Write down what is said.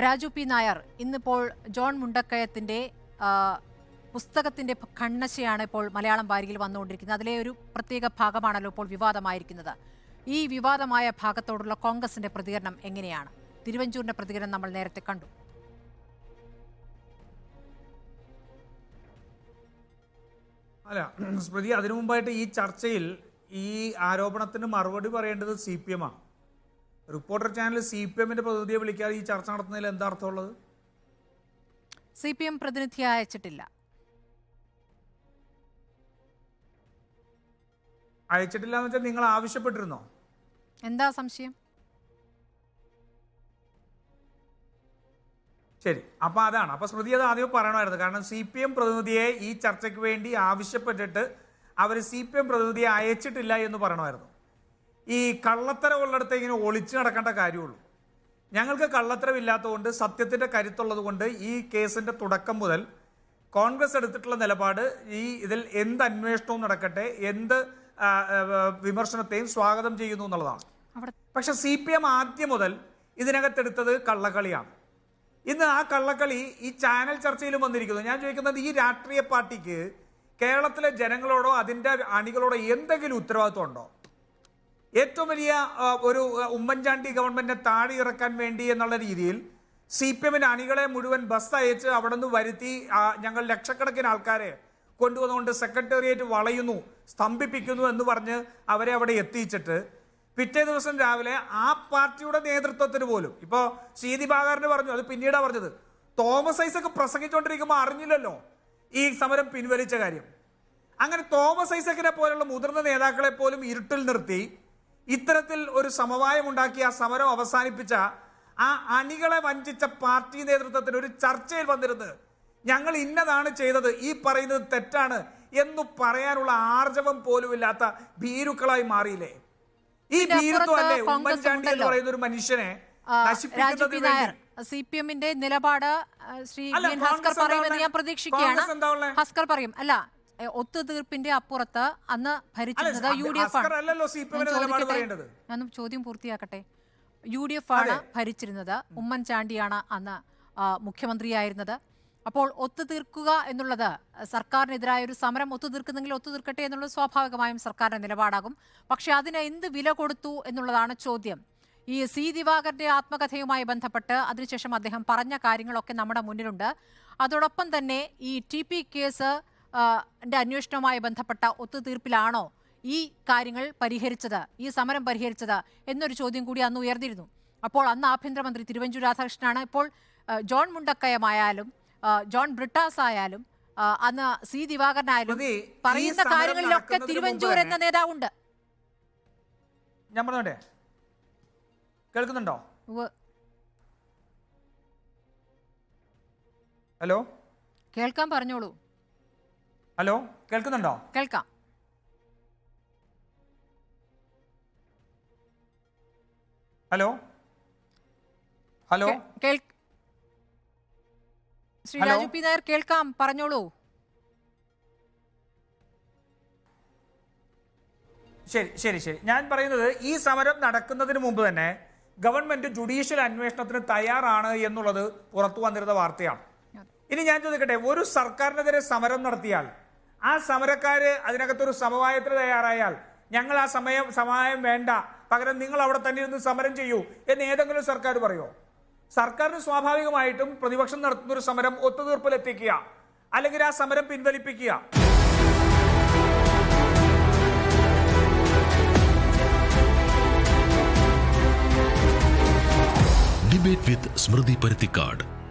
Raju P Nair ഇന്നിപ്പോൾ John മുണ്ടക്കയത്തിന്റെ പുസ്തകത്തിന്റെ കണ്ണശയാണ് ഇപ്പോൾ മലയാളം വാരികയിൽ വന്നുകൊണ്ടിരിക്കുന്നത്. അതിലെ ഒരു പ്രത്യേക ഭാഗമാണല്ലോ ഇപ്പോൾ വിവാദമായിരിക്കുന്നത്. ഈ വിവാദമായ ഭാഗത്തോടുള്ള കോൺഗ്രസിന്റെ പ്രതികരണം എങ്ങനെയാണ്? തിരുവഞ്ചൂരിന്റെ പ്രതികരണം നമ്മൾ നേരത്തെ കണ്ടു. അല്ല സ്മൃതി അതിനു മുമ്പായിട്ട് ഈ ചർച്ചയിൽ ഈ ആരോപണത്തിന് മറുപടി പറയേണ്ടത് സി പി എം ആണ്. റിപ്പോർട്ടർ ചാനൽ സി പി എമ്മിന്റെ പ്രതിനിധിയെ വിളിക്കാതെ ഈ ചർച്ച നടത്തുന്നതിൽ എന്താ അർത്ഥമുള്ളത്? സി പി എം പ്രതിനിധിയെ അയച്ചിട്ടില്ല. അയച്ചിട്ടില്ല എന്ന് വെച്ചാൽ നിങ്ങൾ ആവശ്യപ്പെട്ടിരുന്നോ? എന്താ സംശയം? ശരി അപ്പൊ അതാണ്. അപ്പൊ സ്മൃതി അത് ആദ്യം പറയണമായിരുന്നു. കാരണം സി പി എം പ്രതിനിധിയെ ഈ ചർച്ചയ്ക്ക് വേണ്ടി ആവശ്യപ്പെട്ടിട്ട് അവർ സി പി എം പ്രതിനിധിയെ അയച്ചിട്ടില്ല എന്ന് പറയണമായിരുന്നു. ഈ കള്ളത്തരം ഉള്ളിടത്ത് ഇങ്ങനെ ഒളിച്ചു നടക്കേണ്ട കാര്യമുള്ളൂ. ഞങ്ങൾക്ക് കള്ളത്തരമില്ലാത്തതുകൊണ്ട് സത്യത്തിന്റെ കരുത്തുള്ളത് കൊണ്ട് ഈ കേസിന്റെ തുടക്കം മുതൽ കോൺഗ്രസ് എടുത്തിട്ടുള്ള നിലപാട് ഈ ഇതിൽ എന്ത് അന്വേഷണവും നടക്കട്ടെ എന്ത് വിമർശനത്തെയും സ്വാഗതം ചെയ്യുന്നു എന്നുള്ളതാണ്. പക്ഷെ സി പി എം ആദ്യം മുതൽ ഇതിനകത്തെടുത്തത് കള്ളക്കളിയാണ്. ഇന്ന് ആ കള്ളക്കളി ഈ ചാനൽ ചർച്ചയിലും വന്നിരിക്കുന്നു. ഞാൻ ചോദിക്കുന്നത് ഈ രാഷ്ട്രീയ പാർട്ടിക്ക് കേരളത്തിലെ ജനങ്ങളോടോ അതിന്റെ അണികളോടോ എന്തെങ്കിലും ഉത്തരവാദിത്വം ഉണ്ടോ? ഏറ്റവും വലിയ ഒരു ഉമ്മൻചാണ്ടി ഗവൺമെന്റിനെ താഴെ ഇറക്കാൻ വേണ്ടി എന്നുള്ള രീതിയിൽ സി പി എമ്മിന്റെ അണികളെ മുഴുവൻ ബസ് അയച്ച് അവിടെ നിന്ന് വരുത്തി ഞങ്ങൾ ലക്ഷക്കണക്കിന് ആൾക്കാരെ കൊണ്ടുവന്നുകൊണ്ട് സെക്രട്ടേറിയറ്റ് വളയുന്നു സ്തംഭിപ്പിക്കുന്നു എന്ന് പറഞ്ഞ് അവരെ അവിടെ എത്തിച്ചിട്ട് പിറ്റേ ദിവസം രാവിലെ ആ പാർട്ടിയുടെ നേതൃത്വത്തിന് പോലും ഇപ്പോൾ സി ദിവാകരന് പറഞ്ഞു അത് പിന്നീടാണ് പറഞ്ഞത് തോമസ് ഐസക് പ്രസംഗിച്ചുകൊണ്ടിരിക്കുമ്പോൾ അറിഞ്ഞില്ലല്ലോ ഈ സമരം പിൻവലിച്ച കാര്യം. അങ്ങനെ തോമസ് ഐസക്കിനെ പോലുള്ള മുതിർന്ന നേതാക്കളെ പോലും ഇരുട്ടിൽ നിർത്തി ഇത്തരത്തിൽ ഒരു സമവായം ഉണ്ടാക്കി ആ സമരം അവസാനിപ്പിച്ച ആ അണികളെ വഞ്ചിച്ച പാർട്ടി നേതൃത്വത്തിന് ഒരു ചർച്ചയിൽ വന്നിരുന്നത് ഞങ്ങൾ ഇന്നതാണ് ചെയ്തത് ഈ പറയുന്നത് തെറ്റാണ് എന്ന് പറയാനുള്ള ആർജവം പോലുമില്ലാത്ത ഭീരുക്കളായി മാറിയില്ലേ ഈ ഭീരുത്വം അല്ലേ ഉമ്മൻചാണ്ടി എന്ന് പറയുന്ന ഒരു മനുഷ്യനെ നശിപ്പിക്കുന്നതിന് വേണ്ടി സി പി എമ്മിന്റെ നിലപാട് ശ്രീ ഹസ്കർ പറയുമെന്ന് ഞാൻ? പ്രതീക്ഷിക്കുകയാണ്? ഹസ്കർ പറയും അല്ല ഒത്തുതീർപ്പിന്റെ അപ്പുറത്ത് അന്ന് ഭരിച്ചിരുന്നത് യു ഡി എഫ് ഞാനും ചോദ്യം പൂർത്തിയാക്കട്ടെ. യു ഡി എഫ് ആണ് ഭരിച്ചിരുന്നത്. ഉമ്മൻചാണ്ടിയാണ് അന്ന് മുഖ്യമന്ത്രിയായിരുന്നത്. അപ്പോൾ ഒത്തുതീർക്കുക എന്നുള്ളത് സർക്കാരിനെതിരായ ഒരു സമരം ഒത്തുതീർക്കുന്നെങ്കിൽ ഒത്തുതീർക്കട്ടെ എന്നുള്ളത് സ്വാഭാവികമായും സർക്കാരിന്റെ നിലപാടാകും. പക്ഷെ അതിന് എന്ത് വില കൊടുത്തു എന്നുള്ളതാണ് ചോദ്യം. ഈ സി ദിവാകരന്റെ ആത്മകഥയുമായി ബന്ധപ്പെട്ട് അതിനുശേഷം അദ്ദേഹം പറഞ്ഞ കാര്യങ്ങളൊക്കെ നമ്മുടെ മുന്നിലുണ്ട്. അതോടൊപ്പം തന്നെ ഈ ടി പി കേസ് അന്വേഷണവുമായി ബന്ധപ്പെട്ട ഒത്തുതീർപ്പിലാണോ ഈ കാര്യങ്ങൾ പരിഹരിച്ചത് ഈ സമരം പരിഹരിച്ചത് എന്നൊരു ചോദ്യം കൂടി അന്ന് ഉയർന്നിരുന്നു. അപ്പോൾ അന്ന് ആഭ്യന്തരമന്ത്രി തിരുവഞ്ചൂർ രാധാകൃഷ്ണനാണ് ഇപ്പോൾ ജോൺ മുണ്ടക്കയമായാലും ജോൺ ബ്രിട്ടാസ് ആയാലും അന്ന് സി ദിവാകരനായാലും പറയുന്ന കാര്യങ്ങളിലൊക്കെ തിരുവഞ്ചൂർ എന്ന നേതാവുണ്ട്. ഞാൻ പറഞ്ഞോട്ടെ? കേൾക്കുന്നുണ്ടോ? ഹലോ? കേൾക്കാൻ പറഞ്ഞോളൂ. ഹലോ കേൾക്കുന്നുണ്ടോ? കേൾക്കാം. Hello? Hello? Shri Raju P Nair കേൾക്കാം പറഞ്ഞോളൂ. ശരി ശരി ശരി. ഞാൻ പറയുന്നത് ഈ സമരം നടക്കുന്നതിന് മുമ്പ് തന്നെ ഗവൺമെന്റ് ജുഡീഷ്യൽ അന്വേഷണത്തിന് തയ്യാറാണ് എന്നുള്ളത് പുറത്തു വന്നിരുന്ന വാർത്തയാണ്. ഇനി ഞാൻ ചോദിക്കട്ടെ ഒരു സർക്കാരിനെതിരെ സമരം നടത്തിയാൽ ആ സമരക്കാര് അതിനകത്തൊരു സമവായത്തിന് തയ്യാറായാൽ ഞങ്ങൾ ആ സമയം സമവായം വേണ്ട. പകരം നിങ്ങൾ അവിടെ തന്നെ ഇരുന്ന് സമരം ചെയ്യൂ എന്ന് ഏതെങ്കിലും സർക്കാർ പറയോ? സർക്കാരിന് സ്വാഭാവികമായിട്ടും പ്രതിപക്ഷം നടത്തുന്ന ഒരു സമരം ഒത്തുതീർപ്പിലെത്തിക്കുക. അല്ലെങ്കിൽ ആ സമരം പിൻവലിപ്പിക്കുക. ഡിബേറ്റ് വിത്ത് സ്മൃതി പരുത്തിക്കാട്